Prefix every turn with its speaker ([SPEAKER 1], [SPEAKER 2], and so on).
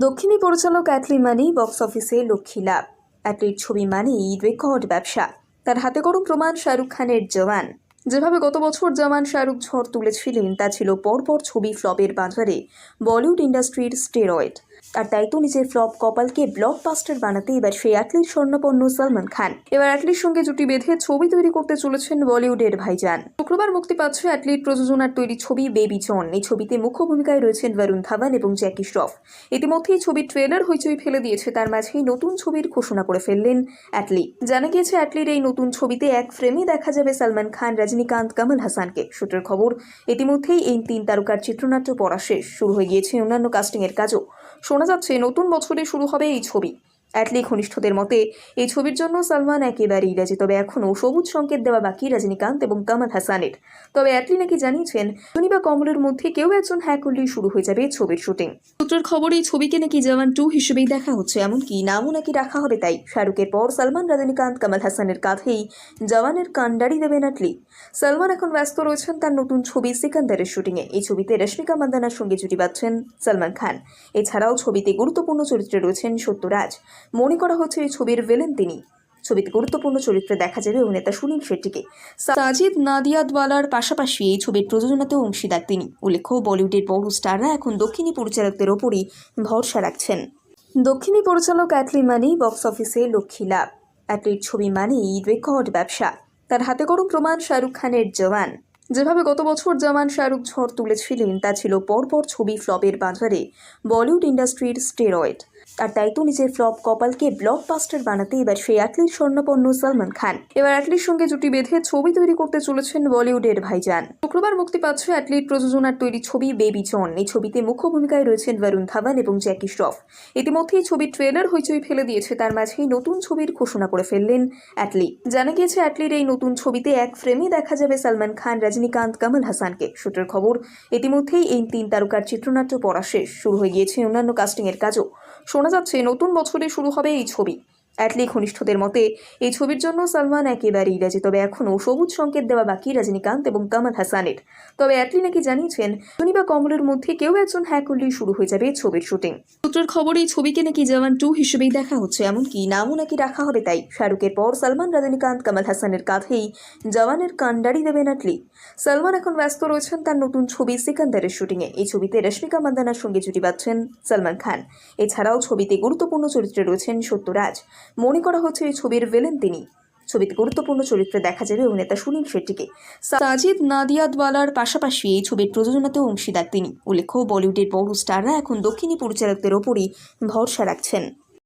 [SPEAKER 1] দক্ষিণী পরিচালক অ্যাটলি মানি বক্স অফিসে লক্ষ্মী লাভ। অ্যাটলির ছবি মানেই রেকর্ড ব্যবসা। তার হাতে গরম প্রমাণ শাহরুখ খানের জওয়ান। যেভাবে গত বছর জামান শাহরুখ ঝড় তুলেছিলেন, তা ছিল পরপর ছবি ফ্লপের বাজারে। বলিউড ইন্ডাস্ট্রির স্টেরয়েড। আর তাই তো নিজের ফ্লপ কপালকে ব্লকবাস্টার বানাতে, এবার সেই অ্যাটলির স্বর্ণপন্ন সালমান খান। এবার অ্যাটলির সঙ্গে জুটি বেঁধে ছবি তৈরি করতে চলেছেন বলিউডের ভাইজান। শুক্রবার মুক্তি পাচ্ছে অ্যাটলির প্রযোজনার তৈরি ছবি বেবি জন এই ছবিতে মুখ্য ভূমিকায় রয়েছেন বরুণ ধাওয়ান এবং জ্যাকি শ্রফ। ইতিমধ্যেই ছবির ট্রেলার হইচই ফেলে দিয়েছে, তার মাঝেই নতুন ছবির ঘোষণা করে ফেললেন অ্যাটলি জানা গিয়েছে অ্যাটলির এই নতুন ছবিতে এক ফ্রেমে দেখা যাবে সালমান খান রজনীকান্ত কামাল হাসানকে। সূত্রের খবর, ইতিমধ্যেই এই তিন তারকার চিত্রনাট্য পড়া শেষ। শুরু হয়ে গিয়েছে অন্যান্য কাস্টিংয়ের কাজও। শোনা যাচ্ছে, নতুন বছরে শুরু হবে এই ছবি। অ্যাটলি ঘনিষ্ঠদের মতে, এই ছবির জন্য সালমান একেবারেই রাজি। তবে এখনও সবুজ সংকেত দেওয়া বাকি রজনীকান্ত এবং কামাল হাসানের। তবে অ্যাটলি নাকি জানিয়েছেন, ধোনি বা কমলের মধ্যে কেউ একজন হ্যাঁ করলেই শুরু হয়ে যাবে ছবির শুটিং। সূত্রের খবর, এই ছবিকে নাকি জওয়ান টু হিসেবেই দেখা হচ্ছে। এমনকি নামও নাকি রাখা হবে তাই। শাহরুখের পর সালমান, রজনীকান্ত, কমল হাসানের কাঁধেই জওয়ানের কান্ডারি দেবেন অ্যাটলি সালমান এখন ব্যস্ত রয়েছেন তার নতুন ছবি সিকান্দারের শুটিংয়ে এই ছবিতে রশ্মিকা মান্দানার সঙ্গে জুটি বাঁধছেন সালমান খান। এছাড়াও ছবিতে গুরুত্বপূর্ণ চরিত্রে রয়েছেন সত্যরাজ। মনে করা হচ্ছে এই ছবির ভিলেন তিনি। ছবিতে গুরুত্বপূর্ণ চরিত্রে দেখা যাবে অভিনেতা সুনীল শেট্টিকে। সাজিদ নাদিয়াদওয়ালার পাশাপাশি এই ছবির প্রযোজনাতেও অংশীদার তিনি। উল্লেখ্য, বলিউডের বড় স্টাররা এখন দক্ষিণী পরিচালকদের ওপরই ভরসা রাখছেন। দক্ষিণী পরিচালক অ্যাটলি মানি বক্স অফিসে লক্ষ্মী লাভ। অ্যাটলির ছবি মানেই রেকর্ড ব্যবসা। তার হাতে গরম প্রমাণ শাহরুখ খানের জওয়ান। যেভাবে গত বছর জওয়ান শাহরুখ ঝড় তুলেছিলেন, তা ছিল পরপর ছবি ফ্লপের বাজারে বলিউড ইন্ডাস্ট্রির স্টেরয়েড আর তাই তো নিজের ফ্লপ কপালকে ব্লকবাস্টার বানাতে এবার সেই অ্যাটলির স্বর্ণপন্ন সালমান খান। এবার অ্যাটলির সঙ্গে জুটি বেঁধে ছবি তৈরি করতে চলেছেন বলিউডের ভাইজান। শুক্রবার মুক্তি পাচ্ছে অ্যাটলির প্রযোজনার তৈরি ছবি বেবি জন এই ছবিতে মুখ্য ভূমিকায় রয়েছেন বরুণ ধাওয়ান এবং জ্যাকি শ্রফ ইতিমধ্যেই ছবির ট্রেলার হইচই ফেলে দিয়েছে, তার মাঝেই নতুন ছবির ঘোষণা করে ফেললেন অ্যাটলি জানা গিয়েছে অ্যাটলির এই নতুন ছবিতে এক ফ্রেমে দেখা যাবে সালমান খান, রজনীকান্ত, কমল হাসানকে। সূত্রের খবর, ইতিমধ্যেই এই তিন তারকার চিত্রনাট্য পড়া শেষ। শুরু হয়ে গিয়েছে অন্যান্য কাস্টিংয়ের কাজও। শোনা যাচ্ছে নতুন বছরে শুরু হবে এই ছবি। অ্যাটলি ঘনিষ্ঠদের মতে, এই ছবির জন্য সালমান একেবারেই রাজি। তবে এখনও সবুজ সংকেত দেওয়া বাকি রজনীকান্ত এবং কামাল হাসানের। তবে অ্যাটলি নাকি জানিয়েছেন, ধোনি বা কমলের মধ্যে কেউ একজন হ্যাঁ করলেই শুরু হয়ে যাবে ছবির শুটিং সূত্রের খবর, এই ছবিকে নাকি জওয়ান টু হিসেবেই দেখা হচ্ছে, এমনকি নামও নাকি রাখা হবে তাই। শাহরুখের পর সালমান, রজনীকান্ত, কমল হাসানের কাঁধেই জওয়ানের কান্ডারি দেবেন অ্যাটলি সালমান এখন ব্যস্ত রয়েছেন তার নতুন ছবি সিকান্দারের শুটিংয়ে এই ছবিতে রশ্মিকা মান্দানার সঙ্গে জুটি বাঁধছেন সালমান খান। এছাড়াও ছবিতে গুরুত্বপূর্ণ চরিত্রে রয়েছেন সত্যরাজ। মনে করা হচ্ছে এই ছবির ভেলেন তিনি। ছবিতে গুরুত্বপূর্ণ চরিত্রে দেখা যাবে অভিনেতা সুনীল শেট্টিকে। সাজিদ নাদিয়াদওয়ালার পাশাপাশি এই ছবির প্রযোজনাতেও অংশীদার তিনি। উল্লেখ্য, বলিউডের বড় স্টাররা এখন দক্ষিণী পরিচালকদের ওপরই ভরসা রাখছেন।